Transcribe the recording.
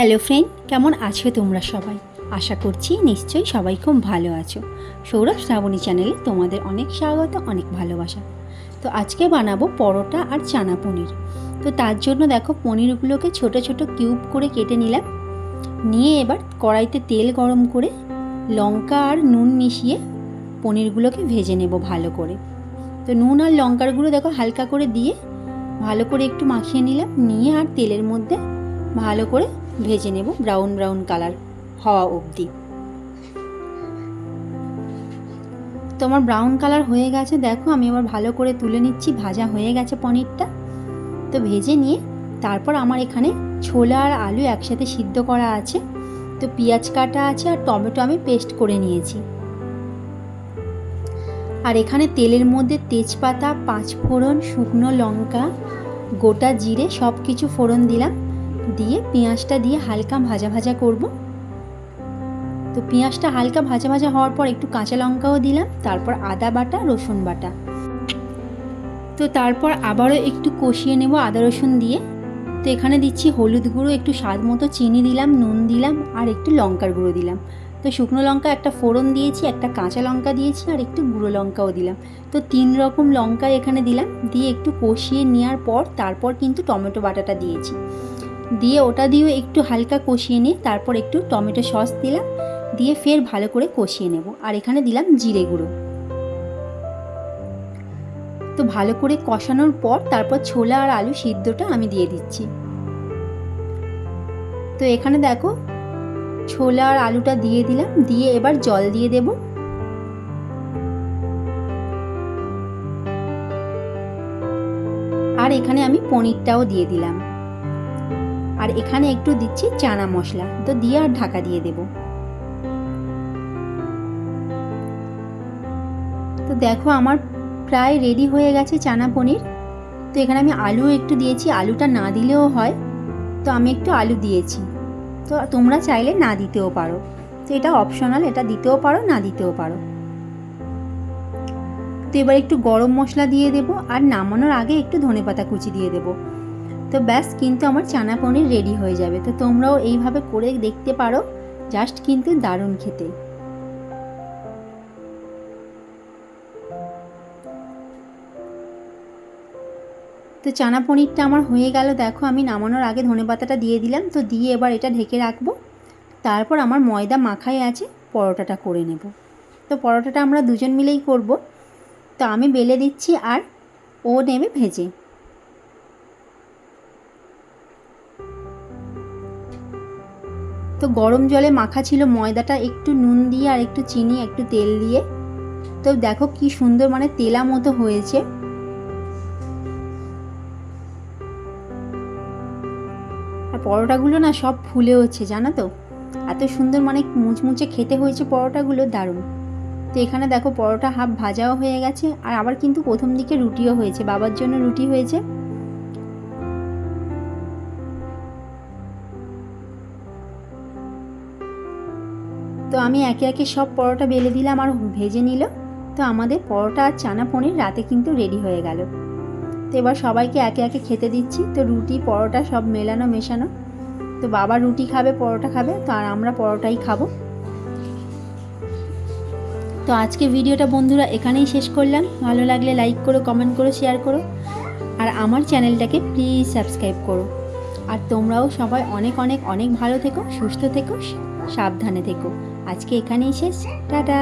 Hello friend, কেমন আছো তোমরা সবাই? আশা করছি নিশ্চয়ই সবাই খুব ভালো আছো। সৌরভ শ্রাবণী চ্যানেলে তোমাদের অনেক স্বাগত, অনেক ভালোবাসা। তো আজকে বানাবো পরোটা আর চানা পনির। তো তার জন্য দেখো পনিরগুলোকে ছোট ছোট কিউব করে কেটে নিলাম। নিয়ে এবার কড়াইতে তেল গরম করে লঙ্কা আর নুন মিশিয়ে পনিরগুলোকে ভেজে নেব ভালো করে। তো নুন আর লঙ্কার গুঁড়ো দেখো হালকা করে দিয়ে ভালো করে একটু মাখিয়ে নিলাম। নিয়ে আর তেলের মধ্যে ভালো করে ভেজে নেব ব্রাউন ব্রাউন কালার হওয়া অবধি। তোমার ব্রাউন কালার হয়ে গেছে, দেখো আমি আবার ভালো করে তুলে নিচ্ছি, ভাজা হয়ে গেছে পনিরটা। তো ভেজে নিয়ে তারপর আমার এখানে ছোলা আর আলু একসাথে সিদ্ধ করা আছে। তো পেঁয়াজ কাটা আছে আর টমেটো আমি পেস্ট করে নিয়েছি। আর এখানে তেলের মধ্যে তেজপাতা, পাঁচফোড়ন, শুকনো লঙ্কা, গোটা জিরে সব কিছু ফোড়ন দিলাম। দিয়ে পেঁয়াজটা দিয়ে হালকা ভাজা ভাজা করব। তো পেঁয়াজটা হালকা ভাজা ভাজা হওয়ার পর একটু কাঁচা লঙ্কাও দিলাম, তারপর আদা বাটা, রসুন বাটা। তো তারপর আবারও একটু কষিয়ে নেব আদা রসুন দিয়ে। তো এখানে দিচ্ছি হলুদ গুঁড়ো, একটু স্বাদ মতো চিনি দিলাম, নুন দিলাম, আর একটু লঙ্কার গুঁড়ো দিলাম। তো শুকনো লঙ্কা একটা ফোড়ন দিয়েছি, একটা কাঁচা লঙ্কা দিয়েছি, আর একটু গুঁড়ো লঙ্কাও দিলাম। তো তিন রকম লঙ্কা এখানে দিলাম, দিয়ে একটু কষিয়ে নেওয়ার পর তারপর কিন্তু টমেটো বাটাটা দিয়েছি। দিয়ে ওটা দিয়েও একটু হালকা কষিয়ে নিয়ে তারপর একটু টমেটো সস দিলাম, দিয়ে ফের ভালো করে কষিয়ে নেব। আর এখানে দিলাম জিরে গুঁড়ো। তো ভালো করে কষানোর পর তারপর ছোলা আর আলু সিদ্ধটা আমি দিয়ে দিচ্ছি। তো এখানে দেখো, ছোলা আর আলুটা দিয়ে দিলাম, দিয়ে এবার জল দিয়ে দেব। আর এখানে আমি পনিরটাও দিয়ে দিলাম। আর এখানে একটু দিচ্ছি চানা মশলা। তো দিয়ে আর ঢাকা দিয়ে দেব। তো দেখো আমার প্রায় রেডি হয়ে গেছে চানা পনির। তো এখানে আমি আলু একটু দিয়েছি। আলুটা না দিলেও হয়। তো আমি একটু আলু দিয়েছি। তো তোমরা চাইলে না দিতেও পারো। তো এটা অপশনাল এটা দিতেও পারো, না দিতেও পারো। তো এবার একটু গরম মশলা দিয়ে দেবো। আর নামানোর আগে একটু ধনেপাতা কুচি দিয়ে দেবো। তো ব্যাস, কিন্তু আমার চানা পনির রেডি হয়ে যাবে। তো তোমরাও এইভাবে করে দেখতে পারো জাস্ট কিন্তু দারুণ খেতে। তো চানা পনিরটা আমার হয়ে গেল, দেখো আমি নামানোর আগে ধনেপাতাটা দিয়ে দিলাম। তো দিয়ে এবার এটা ঢেকে রাখব। তারপর আমার ময়দা মাখাই আছে, পরোটাটা করে নেব। তো পরোটাটা আমরা দুজন মিলেই করব। তো আমি বেলে দিচ্ছি আর ও নেবে ভেজে। তো গরম জলে মাখা ছিল ময়দাটা, একটু নুন দিয়ে আর একটু চিনি, একটু তেল দিয়ে। তো দেখো কি সুন্দর মানে তেলা মতো হয়েছে। আর পরোটাগুলো না সব ফুলে হচ্ছে, জানো তো? এত সুন্দর মানে মুচমুচে খেতে হয়েছে পরোটাগুলো, দারুণ। তো এখানে দেখো পরোটা হাফ ভাজাও হয়ে গেছে, আর আবার কিন্তু প্রথম দিকে রুটিও হয়েছে, বাবার জন্য রুটি হয়েছে। তো আমি একে একে সব পরোটা বেলে দিলাম আর ভেজে নিল। তো আমাদের পরোটা আর চানা পনির রাতে কিন্তু রেডি হয়ে গেল। তো এবার সবাইকে একে একে খেতে দিচ্ছি। তো রুটি, পরোটা সব মেলানো, মেশানো। তো বাবা রুটি খাবে, পরোটা খাবে, তো আর আমরা পরোটাই খাব। তো আজকে ভিডিওটা বন্ধুরা এখানেই শেষ করলাম। ভালো লাগলে লাইক করো কমেন্ট করো শেয়ার করো। আর আমার চ্যানেলটাকে প্লিজ সাবস্ক্রাইব করো। আর তোমরাও সবাই অনেক অনেক অনেক ভালো থেকো, সুস্থ থেকো, সাবধানে থেকো। আজকে এখানেই শেষ। টাটা।